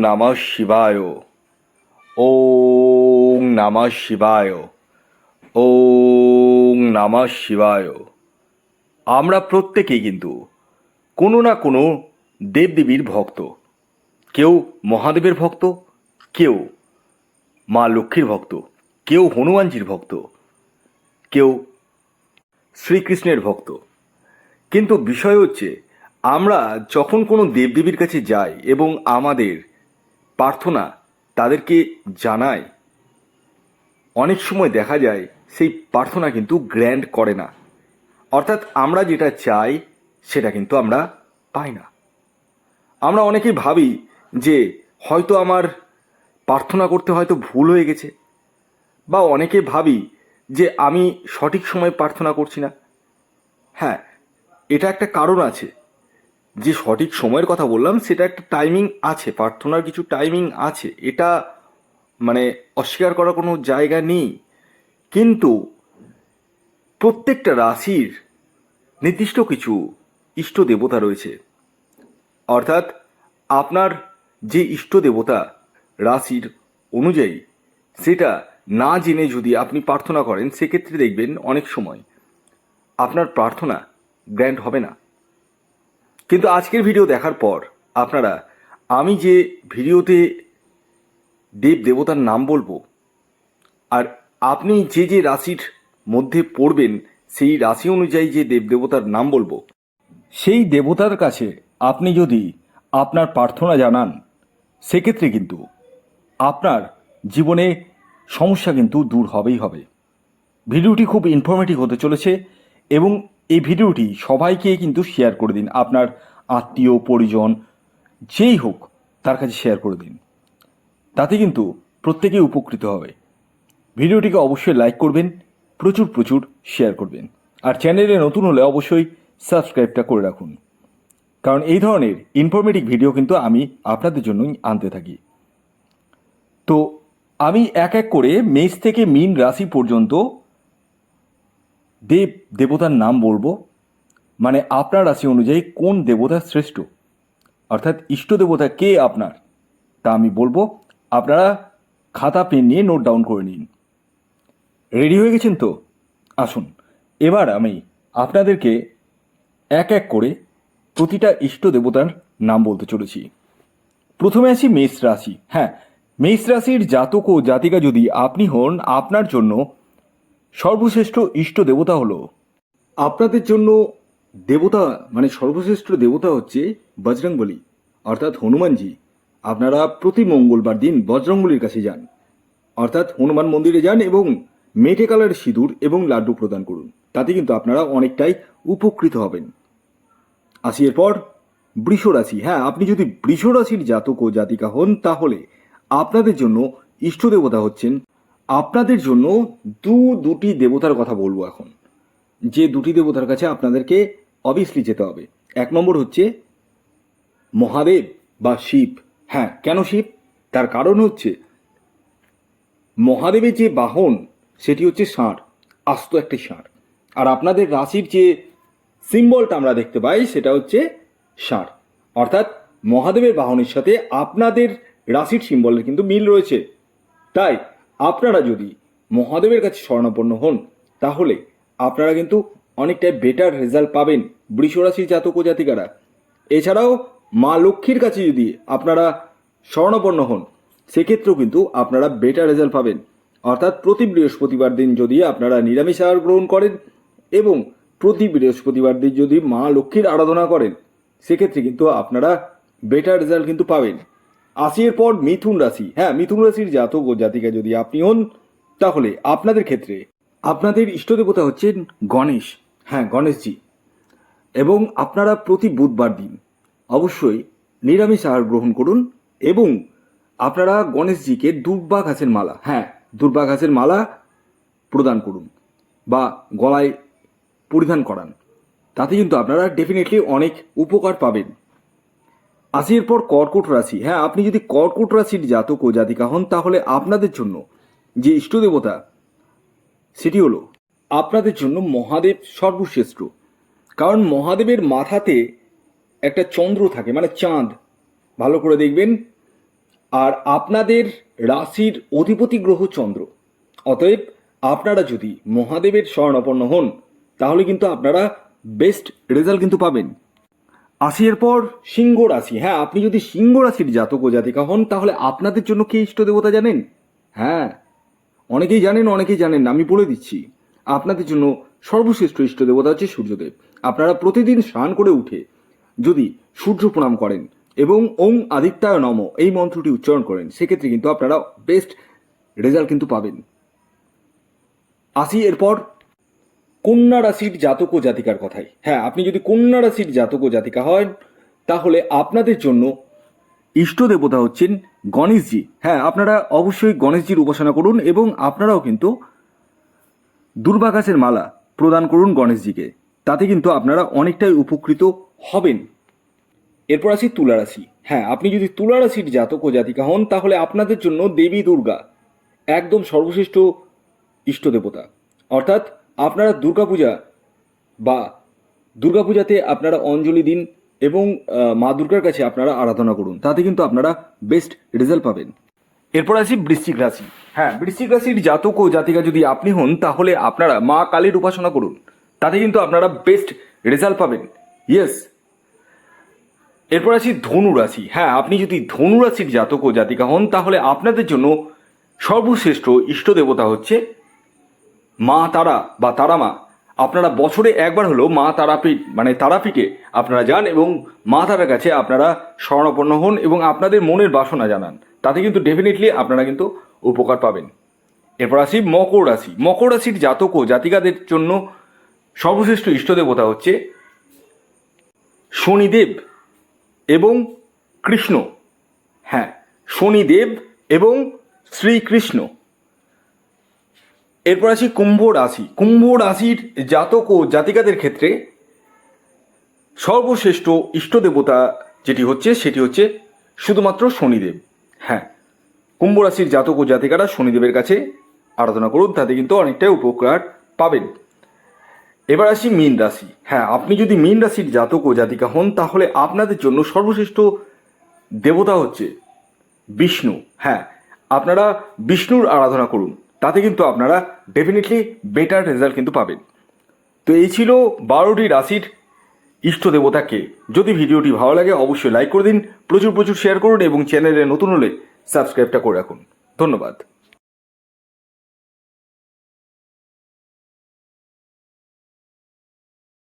নমঃ শিবায়। ওং নমঃ শিবায়। ওং নমঃ শিবায়। আমরা প্রত্যেকেই কিন্তু কোনো না কোনো দেবদেবীর ভক্ত। কেউ মহাদেবের ভক্ত, কেউ মা লক্ষ্মীর ভক্ত, কেউ হনুমানজির ভক্ত, কেউ শ্রীকৃষ্ণের ভক্ত। কিন্তু বিষয় হচ্ছে, আমরা যখন কোনো দেবদেবীর কাছে যাই এবং আমাদের প্রার্থনা তাদেরকে জানায়। অনেক সময় দেখা যায় সেই প্রার্থনা কিন্তু গ্র্যান্ড করে না। অর্থাৎ আমরা যেটা চাই, সেটা কিন্তু আমরা পাই না। আমরা অনেকেই ভাবি যে হয়তো আমার প্রার্থনা করতে হয়তো ভুল হয়ে গেছে। বা অনেকে ভাবি যে আমি সঠিক সময় প্রার্থনা করছি না। হ্যাঁ এটা একটা কারণ আছে। যে সঠিক সময়ের কথা বললাম, সেটা একটা টাইমিং আছে, প্রার্থনার কিছু টাইমিং আছে। এটা মানে অস্বীকার করার কোনো জায়গা নেই। কিন্তু প্রত্যেকটা রাশির নির্দিষ্ট কিছু ইষ্ট দেবতা রয়েছে। অর্থাৎ আপনার যে ইষ্ট দেবতা রাশির অনুযায়ী, সেটা না জেনে যদি আপনি প্রার্থনা করেন, সেক্ষেত্রে দেখবেন অনেক সময় আপনার প্রার্থনা গ্র্যান্ড হবে না। কিন্তু আজকের ভিডিও দেখার পর, আপনারা, আমি যে ভিডিওতে দেব দেবতার নাম বলব, আর আপনি যে যে রাশির মধ্যে পড়বেন, সেই রাশি অনুযায়ী যে দেব দেবতার নাম বলব, সেই দেবতার কাছে আপনি যদি আপনার প্রার্থনা জানান, সেক্ষেত্রে কিন্তু আপনার জীবনে সমস্যা কিন্তু দূর হবেই হবে। ভিডিওটি খুব ইনফরমেটিভ হতে চলেছে এবং এই ভিডিওটি সবাইকে কিন্তু শেয়ার করে দিন। আপনার আত্মীয়, পরিজন, যেই হোক, তার কাছে শেয়ার করে দিন। তাতে কিন্তু প্রত্যেকেই উপকৃত হবে। ভিডিওটিকে অবশ্যই লাইক করবেন, প্রচুর প্রচুর শেয়ার করবেন। আর চ্যানেলে নতুন হলে অবশ্যই সাবস্ক্রাইবটা করে রাখুন। কারণ এই ধরনের ইনফরমেটিভ ভিডিও কিন্তু আমি আপনাদের জন্যই আনতে থাকি। তো আমি এক এক করে মেষ থেকে মিন রাশি পর্যন্ত দেব দেবতার নাম বলব মানে আপনার রাশি অনুযায়ী কোন দেবতা শ্রেষ্ঠ? অর্থাৎ ইষ্ট দেবতা কে আপনার? তা আমি বলব, আপনারা খাতা, পেন নিয়ে নোট ডাউন করে নিন। রেডি হয়ে গেছেন তো? আসুন, এবার আমি আপনাদেরকে এক এক করে প্রতিটা ইষ্ট দেবতার নাম বলতে চলেছি। প্রথমে আসি মেষ রাশি। হ্যাঁ মেষ রাশির জাতক ও জাতিকা যদি আপনি হন, আপনার জন্য সর্বশ্রেষ্ঠ ইষ্ট দেবতা হলো। আপনাদের জন্য দেবতা মানে সর্বশ্রেষ্ঠ দেবতা হচ্ছে বজরংবলী, অর্থাৎ হনুমানজি। আপনারা প্রতি মঙ্গলবার দিন বজরংবলীর কাছে যান। অর্থাৎ হনুমান মন্দিরে যান এবং মেটে কালার সিঁদুর এবং লাড্ডু প্রদান করুন। তাতে কিন্তু আপনারা অনেকটাই উপকৃত হবেন। আসি এরপর বৃষ রাশি হ্যাঁ আপনি যদি বৃষ রাশির জাতক ও জাতিকা হন, তাহলে আপনাদের জন্য ইষ্ট দেবতা হচ্ছেন আপনাদের জন্য দু দুটি দেবতার কথা বলব এখন। যে দুটি দেবতার কাছে আপনাদেরকে অবভিয়াসলি যেতে হবে। এক নম্বর হচ্ছে মহাদেব বা শিব। হ্যাঁ কেন শিব? তার কারণ হচ্ছে মহাদেবের যে বাহন, সেটি হচ্ছে ষাঁড়, আস্ত একটি ষাঁড়। আর আপনাদের রাশির যে সিম্বলটা আমরা দেখতে পাই, সেটা হচ্ছে ষাঁড়। অর্থাৎ মহাদেবের বাহনের সাথে আপনাদের রাশির সিম্বলের কিন্তু মিল রয়েছে। তাই আপনারা যদি মহাদেবের কাছে স্বর্ণাপন্ন হন, তাহলে আপনারা কিন্তু অনেকটাই বেটার রেজাল্ট পাবেন বৃষ রাশির জাতক ও জাতিকারা। এছাড়াও মা লক্ষ্মীর কাছে যদি আপনারা স্বর্ণপন্ন হন, সেক্ষেত্রেও কিন্তু আপনারা বেটার রেজাল্ট পাবেন। অর্থাৎ প্রতি বৃহস্পতিবার দিন যদি আপনারা নিরামিষ আহার গ্রহণ করেন এবং প্রতি বৃহস্পতিবার দিন যদি মা লক্ষ্মীর আরাধনা করেন, সেক্ষেত্রে কিন্তু আপনারা বেটার রেজাল্ট কিন্তু পাবেন। আশির পর মিথুন রাশি। হ্যাঁ মিথুন রাশির জাতক ও জাতিকা যদি আপনি হন, তাহলে আপনাদের ক্ষেত্রে আপনাদের ইষ্ট দেবতা হচ্ছেন গণেশ। হ্যাঁ গণেশজি। এবং আপনারা প্রতি বুধবার দিন অবশ্যই নিরামিষ আহার গ্রহণ করুন এবং আপনারা গণেশজিকে দুর্বা ঘাসের মালা হ্যাঁ দুর্বা ঘাসের মালা প্রদান করুন বা গলায় পরিধান করান। তাতে কিন্তু আপনারা ডেফিনেটলি অনেক উপকার পাবেন। আশির পর কর্কট রাশি। হ্যাঁ আপনি যদি কর্কট রাশির জাতক ও জাতিকা হন, তাহলে আপনাদের জন্য যে ইষ্ট দেবতা, সেটি হলো আপনাদের জন্য মহাদেব সর্বশ্রেষ্ঠ। কারণ মহাদেবের মাথাতে একটা চন্দ্র থাকে মানে চাঁদ। ভালো করে দেখবেন। আর আপনাদের রাশির অধিপতি গ্রহ চন্দ্র। অতএব আপনারা যদি মহাদেবের শরণাপন্ন হন, তাহলে কিন্তু আপনারা বেস্ট রেজাল্ট কিন্তু পাবেন। আসি এরপর সিংহ রাশি। হ্যাঁ আপনি যদি সিংহ রাশির জাতক ও জাতিকা হন, তাহলে আপনাদের জন্য কে ইষ্ট দেবতা জানেন? হ্যাঁ অনেকেই জানেন অনেকেই জানেন না, আমি বলে দিচ্ছি। আপনাদের জন্য সর্বশ্রেষ্ঠ ইষ্ট দেবতা হচ্ছে সূর্যদেব। আপনারা প্রতিদিন স্নান করে উঠে যদি সূর্য প্রণাম করেন এবং ওং আদিত্যায় নম এই মন্ত্রটি উচ্চারণ করেন, সেক্ষেত্রে কিন্তু আপনারা বেস্ট রেজাল্ট কিন্তু পাবেন। আসি এরপর কন্যা রাশির জাতক ও জাতিকার কথাই। হ্যাঁ আপনি যদি কন্যা রাশির জাতক ও জাতিকা হন, তাহলে আপনাদের জন্য ইষ্ট দেবতা হচ্ছেন গণেশজি। হ্যাঁ আপনারা অবশ্যই গণেশজির উপাসনা করুন এবং আপনারাও কিন্তু দুর্বা গাছের মালা প্রদান করুন গণেশজিকে। তাতে কিন্তু আপনারা অনেকটাই উপকৃত হবেন। এরপর আসি তুলা রাশি। হ্যাঁ আপনি যদি তুলা রাশির জাতক ও জাতিকা হন, তাহলে আপনাদের জন্য দেবী দুর্গা, একদম সর্বশ্রেষ্ঠ ইষ্ট দেবতা। অর্থাৎ আপনারা দুর্গাপূজা বা দুর্গাপূজাতে আপনারা অঞ্জলি দিন এবং মা দুর্গার কাছে আপনারা আরাধনা করুন। তাতে কিন্তু আপনারা বেস্ট রেজাল্ট পাবেন। এরপর আসি বৃশ্চিক রাশি। হ্যাঁ বৃশ্চিক রাশির জাতক ও জাতিকা যদি আপনি হন, তাহলে আপনারা মা কালীর উপাসনা করুন। তাতে কিন্তু আপনারা বেস্ট রেজাল্ট পাবেন। ইয়েস এরপর আসি ধনু রাশি। হ্যাঁ আপনি যদি ধনু রাশির জাতক ও জাতিকা হন, তাহলে আপনাদের জন্য সর্বশ্রেষ্ঠ ইষ্ট দেবতা হচ্ছে মা তারা বা তারা মা। আপনারা বছরে একবার হলো মা তারাপীঠ মানে তারাপীঠে আপনারা যান এবং মা তারার কাছে আপনারা শরণাপন্ন হন এবং আপনাদের মনের বাসনা জানান। তাতে কিন্তু ডেফিনেটলি আপনারা কিন্তু উপকার পাবেন। এরপর আসি মকর রাশি। মকর রাশির জাতক ও জাতিকাদের জন্য সর্বশ্রেষ্ঠ ইষ্ট দেবতা হচ্ছে শনিদেব এবং কৃষ্ণ। হ্যাঁ শনিদেব এবং শ্রীকৃষ্ণ। এরপর আসি কুম্ভ রাশি। কুম্ভ রাশির জাতক ও জাতিকাদের ক্ষেত্রে সর্বশ্রেষ্ঠ ইষ্ট দেবতা যেটি হচ্ছে, সেটি হচ্ছে শুধুমাত্র শনিদেব। হ্যাঁ কুম্ভ রাশির জাতক ও জাতিকারা শনিদেবের কাছে আরাধনা করুন, তাতে কিন্তু অনেকটাই উপকার পাবেন। এবার আসি মীন রাশি। হ্যাঁ আপনি যদি মীন রাশির জাতক ও জাতিকা হন, তাহলে আপনাদের জন্য সর্বশ্রেষ্ঠ দেবতা হচ্ছে বিষ্ণু। হ্যাঁ আপনারা বিষ্ণুর আরাধনা করুন। তাতে কিন্তু আপনারা ডেফিনেটলি বেটার রেজাল্ট কিন্তু পাবেন। তো এই ছিল বারোটি রাশির ইষ্ট দেবতাকে যদি ভিডিওটি ভালো লাগে, অবশ্যই লাইক করে দিন, প্রচুর প্রচুর শেয়ার করুন এবং চ্যানেলে নতুন হলে সাবস্ক্রাইবটা করে রাখুন। ধন্যবাদ।